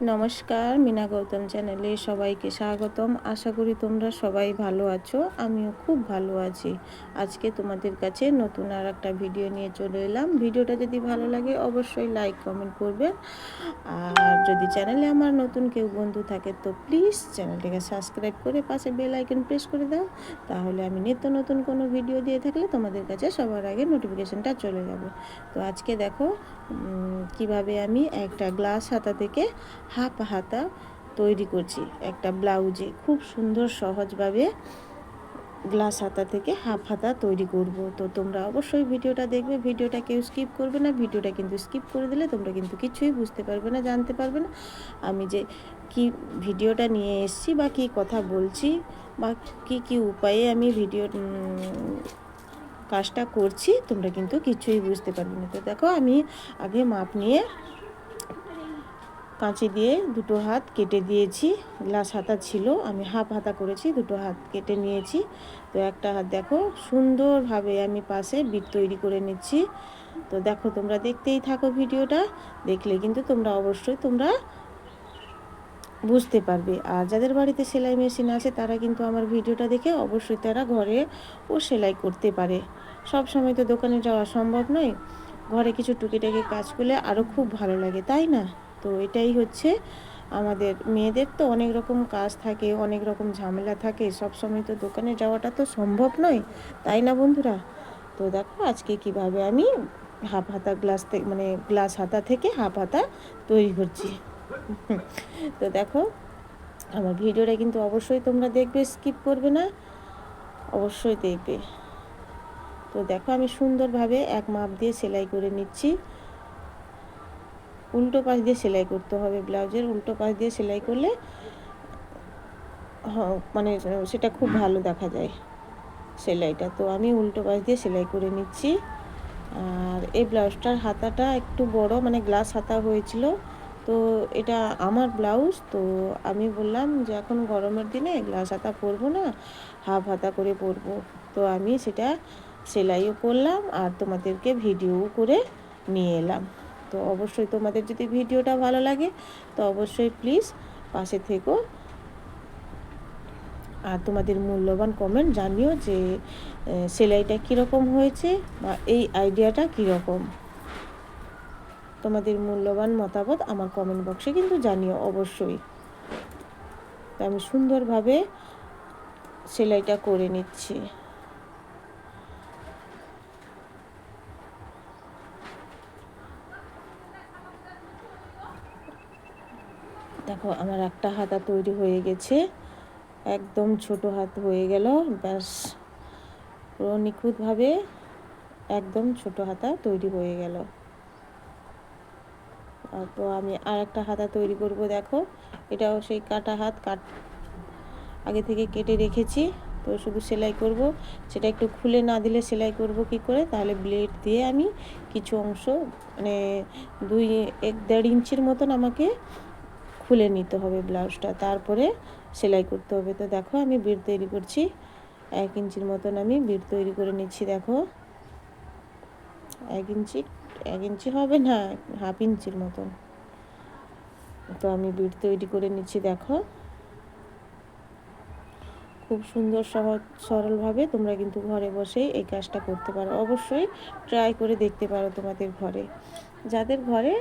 নমস্কার, মিনা গৌতম চ্যানেলে সবাইকে স্বাগতম। আশা করি তোমরা সবাই ভালো আছো, আমিও খুব ভালো আছি। আজকে তোমাদের কাছে নতুন আর একটা ভিডিও নিয়ে চলে এলাম। ভিডিওটা যদি ভালো লাগে অবশ্যই লাইক কমেন্ট করবে। আর যদি চ্যানেলে আমার নতুন কেউ বন্ধু থাকে, তো প্লিজ চ্যানেলটাকে সাবস্ক্রাইব করে পাশে বেল আইকন প্রেস করে দাও। তাহলে আমি নিত্য নতুন কোনো ভিডিও দিয়ে থাকলে তোমাদের কাছে সবার আগে নোটিফিকেশানটা চলে যাবে। তো আজকে দেখো কীভাবে আমি একটা গ্লাস হাতা থেকে হাফ হাতা তৈরি করছি। একটা ব্লাউজে খুব সুন্দর সহজভাবে গ্লাস হাতা থেকে হাফ হাতা তৈরি করব। তো তোমরা অবশ্যই ভিডিওটা দেখবে। ভিডিওটা কেউ স্কিপ করবে না। ভিডিওটা কিন্তু স্কিপ করে দিলে তোমরা কিন্তু কিছুই বুঝতে পারবে না, জানতে পারবে না। আমি যে কি ভিডিওটা নিয়ে এসছি বা কি কথা বলছি বা কি কি উপায়ে আমি ভিডিও কাজটা করছি, তোমরা কিন্তু কিছুই বুঝতে পারবে না। তো দেখো, আমি আগে মাপ নিয়ে কাঁচি দিয়ে দুটো হাত কেটে দিয়েছি। গ্লাস হাতা ছিল, আমি হাফ হাতা করেছি, দুটো হাত কেটে নিয়েছি। তো একটা হাত দেখো, সুন্দরভাবে আমি পাশে বিট তৈরি করে নিচ্ছি। তো দেখো, তোমরা দেখতেই থাকো ভিডিওটা, দেখলে কিন্তু তোমরা অবশ্যই তোমরা বুঝতে পারবে। আর যাদের বাড়িতে সেলাই মেশিন আছে, তারা কিন্তু আমার ভিডিওটা দেখে অবশ্যই তারা ঘরে ও সেলাই করতে পারে। সব সময় তো দোকানে যাওয়া সম্ভব নয়। ঘরে কিছু টুকিটাকি কাজ করলে আরও খুব ভালো লাগে, তাই না? তো এটাই হচ্ছে আমাদের মেয়েদের তো অনেক রকম কাজ থাকে, অনেক রকম ঝামেলা থাকে, সব সময় তো দোকানে যাওয়াটা তো সম্ভব নয়, তাই না বন্ধুরা? তো দেখো আজকে কীভাবে আমি হাফ হাতা গ্লাস থেকে মানে গ্লাস হাতা থেকে হাফ হাতা তৈরি করছি। তো দেখো, আমার ভিডিওটা কিন্তু অবশ্যই তোমরা দেখবে, স্কিপ করবে না, অবশ্যই দেখবে। তো দেখো আমি সুন্দরভাবে এক মাপ দিয়ে সেলাই করে নিচ্ছি। উল্টো পাশ দিয়ে সেলাই করতে হবে ব্লাউজের, উল্টো পাশ দিয়ে সেলাই করলে মানে সেটা খুব ভালো দেখা যায় সেলাইটা। তো আমি উল্টো পাশ দিয়ে সেলাই করে নিচ্ছি। আর এই ব্লাউজটার হাতাটা একটু বড় মানে গ্লাস হাতা হয়েছিল। তো এটা আমার ব্লাউজ, তো আমি বললাম যে এখন গরমের দিনে গ্লাস হাতা পরবো না, হাফ হাতা করে পরবো। তো আমি সেটা সেলাইও করলাম আর তোমাদেরকে ভিডিও করে নিয়ে এলাম। তো অবশ্যই তোমাদের যদি ভিডিওটা ভালো লাগে, তো অবশ্যই প্লিজ পাশে থেকো। আর তোমাদের মূল্যবান কমেন্ট জানিও যে সেলাইটা কীরকম হয়েছে বা এই আইডিয়াটা কীরকম। তোমাদের মূল্যবান মতামত আমার কমেন্ট বক্সে কিন্তু জানিও অবশ্যই। তো আমি সুন্দরভাবে সেলাইটা করে নিচ্ছি। দেখো, আমার একটা হাতা তৈরি হয়ে গেছে। একদম ছোট হাত হয়ে গেল। ব্যাস, পুরো নিখুঁতভাবে একদম ছোট হাতা তৈরি হয়ে গেল। তো আমি আর একটা হাতা তৈরি করব, দেখো। এটাও সেই কাটা হাত, কাট আগে থেকে কেটে রেখেছি। তো শুধু সেলাই করব। সেটা একটু খুলে না দিলে সেলাই করব কি করে? তাহলে ব্লেড দিয়ে আমি কিছু অংশ মানে দুই এক দেড় ইঞ্চির মতন আমাকে খুলে নিতে হবে ব্লাউজটা, তারপরে সেলাই করতে হবে। তো দেখো আমি বিট তৈরি করছি, এক ইঞ্চির মতন আমি বিট তৈরি করে নিচ্ছি, দেখো। এক ইঞ্চি এক ইঞ্চি হবে না, হাফ ইঞ্চির মতন। তো আমি বিট তৈরি করে নিচ্ছি, দেখো। খুব সুন্দর সহজ, সরলভাবে তোমরা কিন্তু ঘরে বসেই এই কাজটা করতে পারো। অবশ্যই ট্রাই করে দেখতে পারো তোমাদের ঘরে। যাদের ঘরে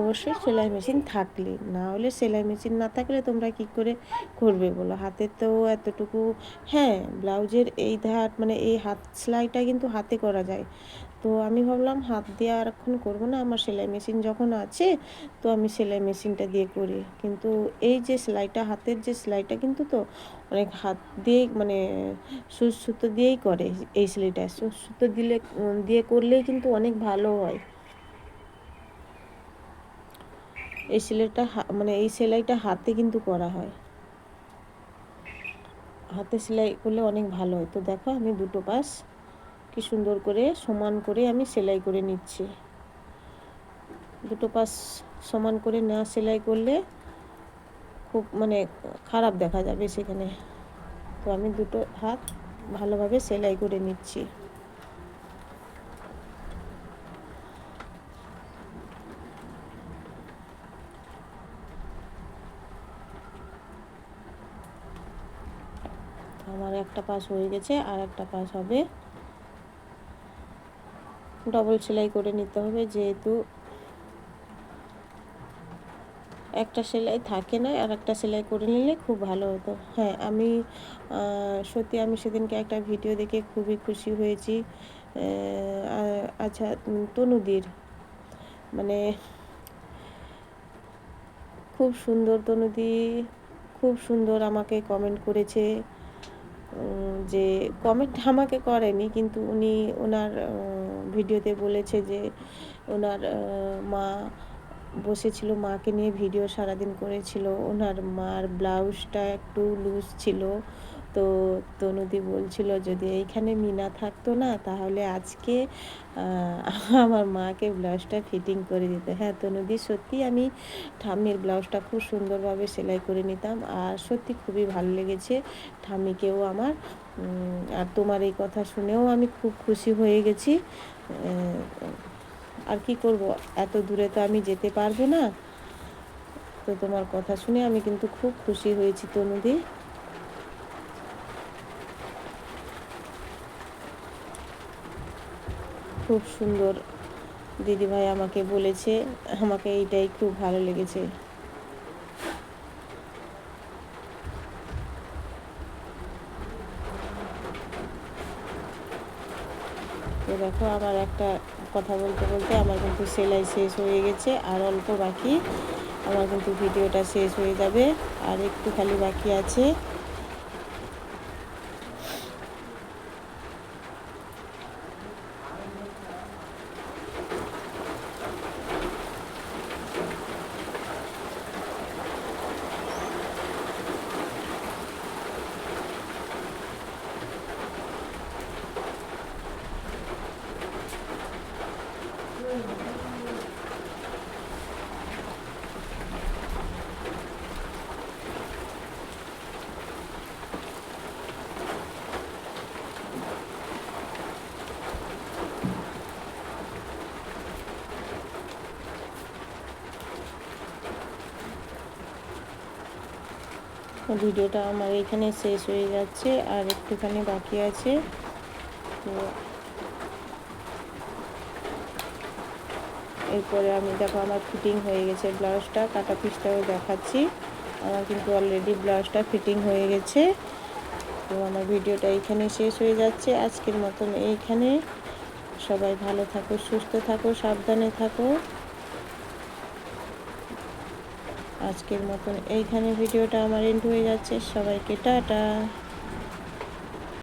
অবশ্যই সেলাই মেশিন থাকলে, না হলে সেলাই মেশিন না থাকলে তোমরা কি করে করবে বলো? হাতের তো এতটুকু হ্যাঁ ব্লাউজের এই ধার মানে এই হাত সেলাইটা কিন্তু হাতে করা যায়। তো আমি ভাবলাম হাত দিয়ে আর এখন করব না, আমার সেলাই মেশিন যখন আছে, তো আমি সেলাই মেশিনটা দিয়ে করি। কিন্তু এই যে সেলাইটা, হাতের যে সেলাইটা কিন্তু তো অনেক হাত দিয়েই মানে সুচ সুতো দিয়েই করে এই সেলাইটা। সুচ সুতো দিলে দিয়ে করলেই কিন্তু অনেক ভালো হয়। এই সেলাইটা মানে এই সেলাইটা হাতে কিন্তু করা হয়। হাতে সেলাই করলে অনেক ভালো হয়। তো দেখো আমি দুটো পাশ কি সুন্দর করে সমান করে আমি সেলাই করে নিচ্ছি। দুটো পাশ সমান করে না সেলাই করলে খুব মানে খারাপ দেখা যাবে সেখানে। তো আমি দুটো হাত ভালোভাবে সেলাই করে নিচ্ছি। আমার একটা পাশ হয়ে গেছে আর একটা পাশ হবে। ডবল সেলাই করে নিতে হবে যেহেতু একটা সেলাই থাকে না, আর একটা সেলাই করে নিলে খুব ভালো হতো। হ্যাঁ আমি সত্যি আমি সেদিনকে একটা ভিডিও দেখে খুবই খুশি হয়েছি। আচ্ছা তনুদির মানে খুব সুন্দর তনুদি, খুব সুন্দর আমাকে কমেন্ট করেছে। যে কমেন্ট আমাকে করেনি, কিন্তু উনি ওনার ভিডিওতে বলেছে যে ওনার মা বসেছিল, মাকে নিয়ে ভিডিও সারাদিন করেছিল, ওনার মার ব্লাউজটা একটু লুজ ছিল তো তনুদি বলছিল, যদি এইখানে মিনা থাকতো না, তাহলে আজকে আমার মাকে ব্লাউজটা ফিটিং করে দিত। হ্যাঁ তনুদি, সত্যি আমি ঠাম্মির ব্লাউজটা খুব সুন্দরভাবে সেলাই করে নিতাম আর সত্যি খুবই ভালো লেগেছে ঠাম্মিকেও আমার। আর তোমার এই কথা শুনেও আমি খুব খুশি হয়ে গেছি। আর কি করব? এত দূরে তো আমি যেতে পারব না। তো তোমার কথা শুনে আমি কিন্তু খুব খুশি হয়েছি তনুদি। খুব সুন্দর দিদিভাই আমাকে বলেছে, আমাকে এইটাই খুব ভালো লেগেছে। দেখো, আমার একটা কথা বলতে বলতে আমার কিন্তু সেলাই শেষ হয়ে গেছে, আর অল্প বাকি। আমার কিন্তু ভিডিওটা শেষ হয়ে যাবে, আর একটু খালি বাকি আছে। ভিডিওটা আমার এখানে শেষ হয়ে যাচ্ছে আর একটুখানি বাকি আছে। তো এরপরে আমি দেখো আমার ফিটিং হয়ে গেছে ব্লাউজটা কাটা পিসটাও দেখাচ্ছি। আমার কিন্তু অলরেডি ব্লাউজটা ফিটিং হয়ে গেছে। তো আমার ভিডিওটা এইখানে শেষ হয়ে যাচ্ছে। আজকের মতন এইখানে। সবাই ভালো থাকো, সুস্থ থাকো, সাবধানে থাকো। আজকের মতন এইখানে ভিডিওটা আমার এন্ড হয়ে যাচ্ছে। সবাইকে টাটা।